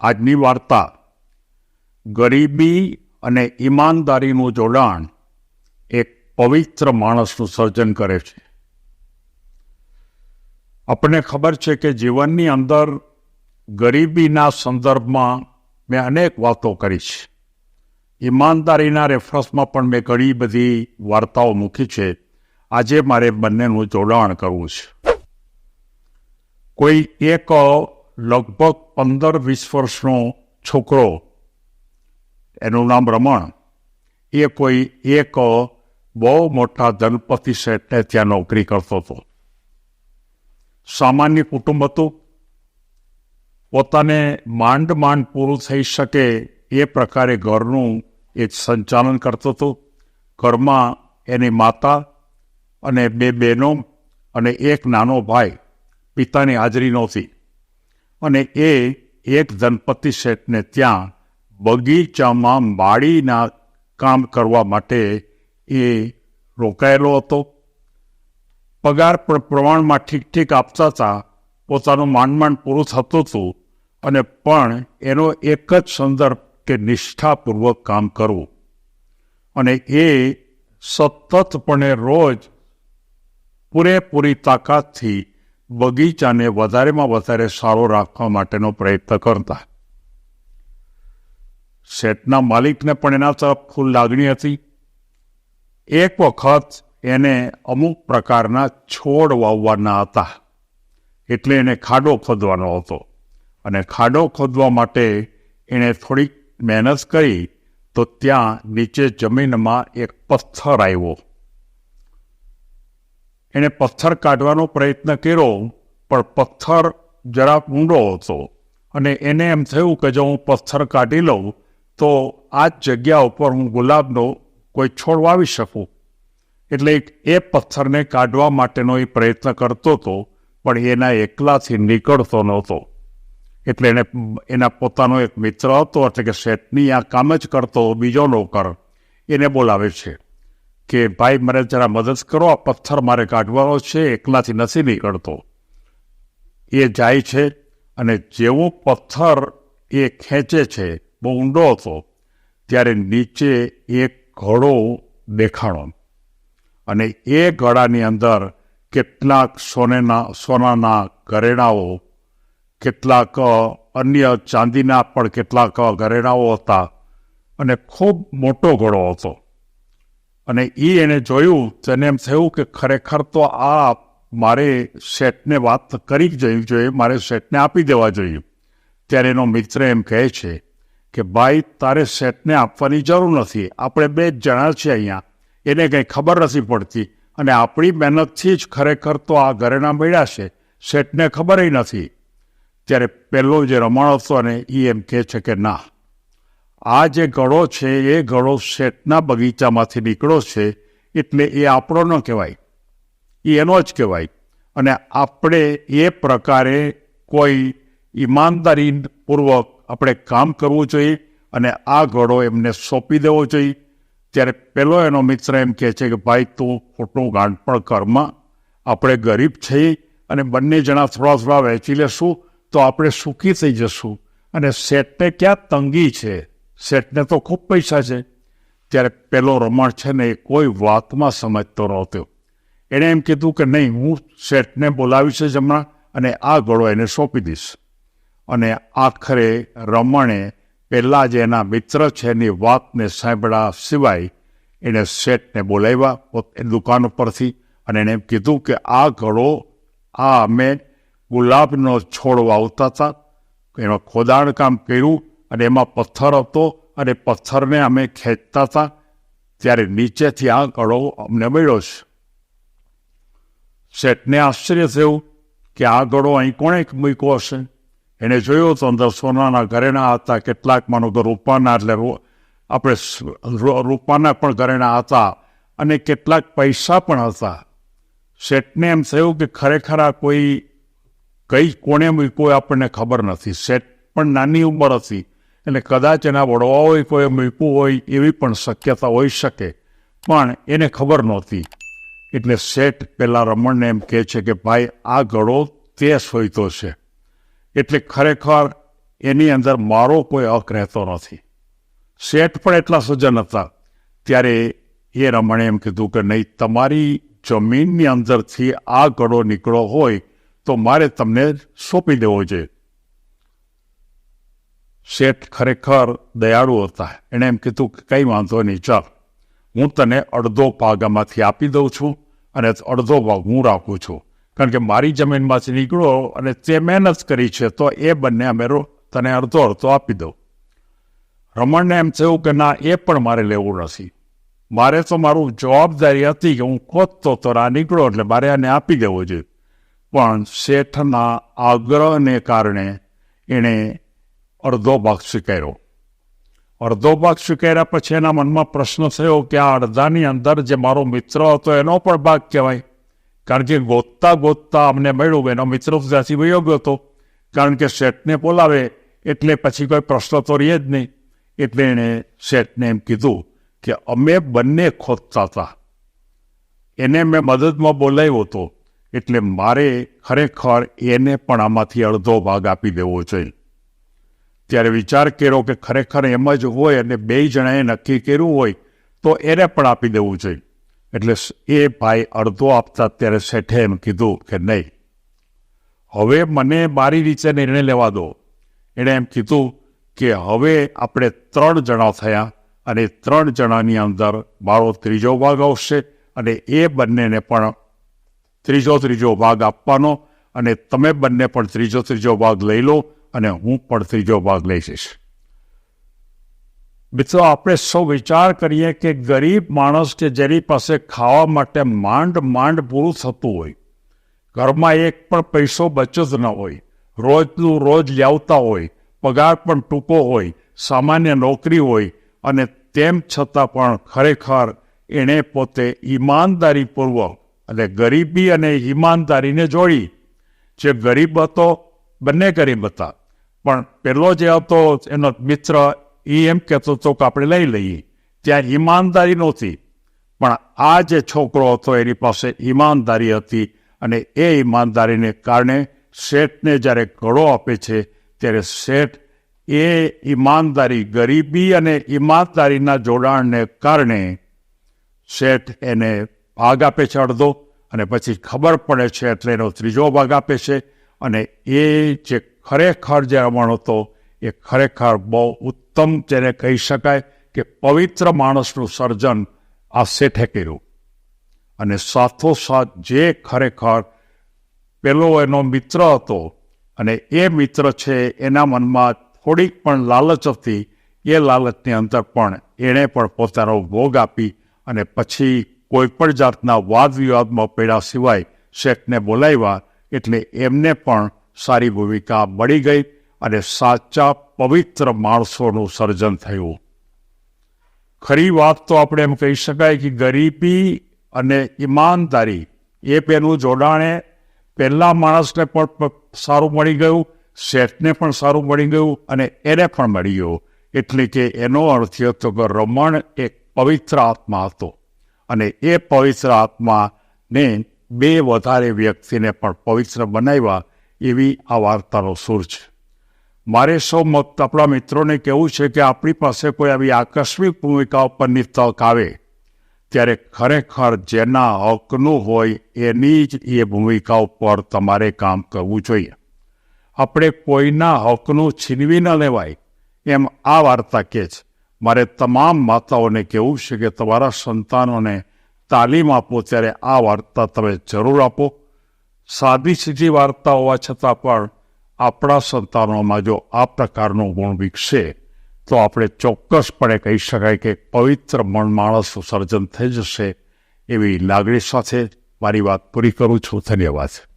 આજની વાર્તા. ગરીબી અને ઈમાનદારીનું જોડાણ એક પવિત્ર માણસનું સર્જન કરે છે. આપણને ખબર છે કે જીવનની અંદર ગરીબીના સંદર્ભમાં મેં અનેક વાતો કરી છે. ઈમાનદારીના રેફરન્સમાં પણ મેં ઘણી બધી વાર્તાઓ મૂકી છે. આજે મારે બંનેનું જોડાણ કરવું છે. કોઈ એક લગભગ પંદર વીસ વર્ષનો છોકરો, એનું નામ રમણ. એ કોઈ એક બહુ મોટા ધનપતિ શેઠને ત્યાં નોકરી કરતો હતો. સામાન્ય કુટુંબ હતું. પોતાને માંડ માંડ પૂરું થઈ શકે એ પ્રકારે ઘરનું એ સંચાલન કરતો હતો. ઘરમાં એની માતા અને બે બહેનો અને એક નાનો ભાઈ પિતાની હાજરી નહોતી. અને એ એક ધનપતિ શેઠને ત્યાં બગીચામાં માળીના કામ કરવા માટે એ રોકાયેલો હતો. પગાર પણ પ્રમાણમાં ઠીક ઠીક આપતા હતા. પોતાનું માંડ પૂરું થતું હતું અને પણ એનો એક જ સંદર્ભ કે નિષ્ઠાપૂર્વક કામ કરવું. અને એ સતતપણે રોજ પૂરેપૂરી તાકાતથી બગીચાને વધારેમાં વધારે સારો રાખવા માટેનો પ્રયત્ન કરતા. શેઠના માલિકને પણ એના તરફ ફૂલ લાગણી હતી. એક વખત એને અમુક પ્રકારના છોડ વાવવાના હતા. એટલે એને ખાડો ખોદવાનો હતો. અને ખાડો ખોદવા માટે એણે થોડીક મહેનત કરી તો ત્યાં નીચે જમીનમાં એક પથ્થર આવ્યો. એણે પથ્થર કાઢવાનો પ્રયત્ન કર્યો, પણ પથ્થર જરાક ઊંડો હતો અને એને એમ થયું કે જો હું પથ્થર કાઢી લઉં, તો આ જ જગ્યા ઉપર હું ગુલાબનો કોઈ છોડ વાવી શકું. એટલે એ પથ્થરને કાઢવા માટેનો એ પ્રયત્ન કરતો હતો, પણ એના એકલાથી નીકળતો નહોતો. એટલે એને એના પોતાનો એક મિત્ર હતો, એટલે કે શેઠની આ કામ જ કરતો બીજો નોકર, એને બોલાવે છે. કે ભાઈ મને જરા મદદ કરો, આ પથ્થર મારે કાઢવાનો છે એકલાથી નથી નીકળતો. એ જાય છે અને જેવો પથ્થર એ ખેંચે છે, બહુ ઊંડો હતો, ત્યારે નીચે એક ઘડો દેખાણો. અને એ ઘડાની અંદર કેટલાક સોનેના, સોનાના ઘરેણાઓ, કેટલાક અન્ય ચાંદીના પણ કેટલાક ઘરેણાઓ હતા અને ખૂબ મોટો ઘડો હતો. અને એ એને જોયું તેને એમ થયું કે ખરેખર તો આ મારે શેઠને વાત કરી જવી જોઈએ, મારે શેઠને આપી દેવા જોઈએ. ત્યારે એનો મિત્ર એમ કહે છે કે, ભાઈ, તારે શેઠને આપવાની જરૂર નથી. આપણે બે જણા છીએ અહીંયા. એને કંઈ ખબર નથી પડતી. અને આપણી મહેનતથી જ ખરેખર તો આ ઘરેણા મળ્યા છે. શેઠને ખબર નથી. ત્યારે પહેલો જે રમણ હતો ને એ એમ કહે છે કે, ના. આ જે ગળો છે, એ ગળો શેઠના બગીચામાંથી નીકળ્યો છે, એટલે એ આપણો ન કહેવાય. એ એનો જ કહેવાય. અને આપણે એ પ્રકારે કોઈ ઈમાનદારીપૂર્વક આપણે કામ કરવું જોઈએ અને આ ગળો એમને સોંપી દેવો જોઈએ. ત્યારે પેલો એનો મિત્ર એમ કહે છે કે, ભાઈ, તું ખોટું ગાંઠપણ કરમાં. આપણે ગરીબ છીએ અને બંને જણા થોડા થોડા વહેંચી લેશું તો આપણે સુખી થઈ જશું. અને શેઠને ક્યાં તંગી છે? શેઠને તો ખૂબ પૈસા છે. ત્યારે પેલો રમણ છે ને એ કોઈ વાતમાં સમજતો નહોતો. એણે એમ કીધું કે નહીં, હું શેઠને બોલાવીશ જ હમણાં અને આ ગળો એને સોંપી દઈશ. અને આખરે રમણે પહેલાં જે એના મિત્ર છે એની વાતને સાંભળ્યા સિવાય એણે શેઠને બોલાવ્યા એ દુકાન ઉપરથી અને એણે એમ કીધું કે આ ઘડો આ અમે ગુલાબનો છોડ વાવતા હતા. એમાં ખોદાણ કામ કર્યું અને એમાં પથ્થર હતો અને પથ્થરને અમે ખેંચતા હતા. ત્યારે નીચેથી આ ઘડો અમને મળ્યો છે. શેઠને આશ્ચર્ય થયું કે આ ઘડો અહીં કોણે મૂક્યો હશે? એને જોયું તો અંદર સોનાના ઘરેણા હતા. કેટલાક માનો કે રૂપાના એટલે આપણે રૂપાના પણ ઘરેણા હતા અને કેટલાક પૈસા પણ હતા. શેઠને એમ થયું કે ખરેખર આ કોઈ કઈ કોણે મૂક્યો આપણને ખબર નથી. શેઠ પણ નાની ઉંમર હતી. એટલે કદાચ એના વડવાઓએ કોઈ મૂક્યું હોય, એવી પણ શક્યતા હોઈ શકે. પણ એને ખબર નહોતી. એટલે શેઠ પેલા રમણને એમ કહે છે કે, ભાઈ, આ ઘડો તે સોઈતો છે. એટલે ખરેખર એની અંદર મારો કોઈ હક રહેતો નથી. શેઠ પણ એટલા સજ્જન હતા. ત્યારે એ રમણે એમ કીધું કે, નહીં, તમારી જમીનની અંદરથી આ ગળો નીકળો હોય તો મારે તમને સોંપી દેવો જોઈએ. શેઠ ખરેખર દયાળુ હતા. એણે એમ કીધું કે કંઈ વાંધો નહીં, ચાલ. હું તને અડધો ભાગ આમાંથી આપી દઉં છું અને અડધો ભાગ હું રાખું છું. કારણ કે મારી જમીનમાંથી નીકળો અને તે મહેનત કરી છે તો એ બંને અમે તને અડધો અડધો આપી દઉં. રમણને એમ થયું કે ના, એ પણ મારે લેવું નથી. મારે તો મારું જવાબદારી હતી કે હું ખોદતો તો આ નીકળો એટલે મારે આને આપી દેવો જોઈએ પણ શેઠના આગ્રહને કારણે એણે અડધો ભાગ સ્વીકાર્યો. અડધો ભાગ સ્વીકાર્યા પછી એના મનમાં પ્રશ્ન થયો કે આ અડધાની અંદર જે મારો મિત્ર હતો એનો પણ ભાગ કહેવાય. કારણ કે ગોતતા ગોતતા અમને મળ્યું, એનો મિત્ર ત્યાંથી વયો ગયો હતો. કારણ કે શેઠને બોલાવે એટલે પછી કોઈ પ્રશ્ન તો રહે જ નહીં. એટલે એણે શેઠને એમ કીધું કે અમે બંને ખોદતા હતા. એને મેં મદદમાં બોલાવ્યો હતો. એટલે મારે ખરેખર એને પણ આમાંથી અડધો ભાગ આપી દેવો જોઈએ. ત્યારે વિચાર કર્યો કે ખરેખર એમ જ હોય અને બે જણાએ નક્કી કર્યું હોય, તો એને પણ આપી દેવું જોઈએ. એટલે એ ભાઈ અડધો આપતા ત્યારે શેઠે એમ કીધું કે નહીં. હવે મને મારી રીતે નિર્ણય લેવા દો. એણે એમ કીધું કે હવે આપણે ત્રણ જણા થયા અને ત્રણ જણાની અંદર મારો ત્રીજો ભાગ આવશે અને એ બંનેને પણ ત્રીજો ત્રીજો ભાગ આપવાનો અને તમે બંને પણ ત્રીજો ત્રીજો ભાગ લઈ લો અને હું પણ ત્રીજો ભાગ લઈ જઈશ મિત્રો, આપણે સૌ વિચાર કરીએ કે ગરીબ માણસ કે જેની પાસે ખાવા માટે માંડ માંડ પૂરું થતું હોય, ઘરમાં એક પણ પૈસો બચત ન હોય, રોજનું રોજ લાવતા હોય, પગાર પણ ટૂંકો હોય, સામાન્ય નોકરી હોય, અને તેમ છતાં પણ ખરેખર એણે પોતે ઈમાનદારીપૂર્વક અને ગરીબી અને ઈમાનદારીને જોડી. જે ગરીબ હતો, બંને ગરીબ હતા. પણ પેલો જે હતો એનો મિત્ર એ એમ કહેતો હતો કે આપણે લઈ લઈએ. ત્યાં ઈમાનદારી નહોતી. પણ આ જે છોકરો હતો એની પાસે ઈમાનદારી હતી અને એ ઈમાનદારીને કારણે શેઠને જ્યારે ઘડો આપે છે, ત્યારે શેઠ એ ઈમાનદારી ગરીબી અને ઈમાનદારીના જોડાણને કારણે શેઠ એને ભાગ આપે છે અડધો અને પછી ખબર પડે છે એટલે એનો ત્રીજો ભાગ આપે છે અને એ જે ખરેખર જે રમણ હતો, એ ખરેખર બહુ ઉત્તમ જેને કહી શકાય કે પવિત્ર માણસનું સર્જન આ શેઠે કર્યું. અને સાથોસાથ જે ખરેખર પેલો એનો મિત્ર હતો, અને એ મિત્ર છે એના મનમાં થોડીક પણ લાલચ હતી, એ લાલચની અંદર પણ એણે પણ પોતાનો ભોગ આપી અને પછી કોઈ પણ જાતના વાદ વિવાદમાં પડ્યા સિવાય શેઠને બોલાવ્યા, એટલે એમને પણ સારી ભૂમિકા મળી ગઈ અને સાચા પવિત્ર માણસોનું સર્જન થયું. ખરી વાત તો આપણે એમ કહી શકાય કે ગરીબી અને ઈમાનદારી એ પેલું જોડાણે પહેલા માણસને પણ સારું મળી ગયું, શેઠને પણ સારું મળી ગયું અને એને પણ મળી ગયું. એટલે કે એનો અર્થ હતો કે રમણ એક પવિત્ર આત્મા હતો અને એ પવિત્ર આત્માને બે વધારે વ્યક્તિને પણ પવિત્ર બનાવ્યા એવી આ વાર્તાનો સુર છે. મારે સૌ આપણા મિત્રોને કહેવું છે કે આપણી પાસે કોઈ આવી આકસ્મિક ભૂમિકા ઉપરની તક આવે ત્યારે ખરેખર જેના હકનું હોય એની જ એ ભૂમિકા ઉપર તમારે કામ કરવું જોઈએ. આપણે કોઈના હકનું છીનવી ન લેવાય, એમ આ વાર્તા કહે છે. મારે તમામ માતાઓને કહેવું છે કે તમારા સંતાનોને તાલીમ આપો, ત્યારે આ વાર્તા તમે જરૂર આપો. સાદી સીધી વાર્તા હોવા છતાં પણ આપણા સંતાનોમાં જો આ પ્રકારનો ગુણ વિકસે, તો આપણે ચોક્કસપણે કહી શકાય કે પવિત્ર મન માણસનું સર્જન થઈ જશે એવી લાગણી સાથે મારી વાત પૂરી કરું છું. ધન્યવાદ.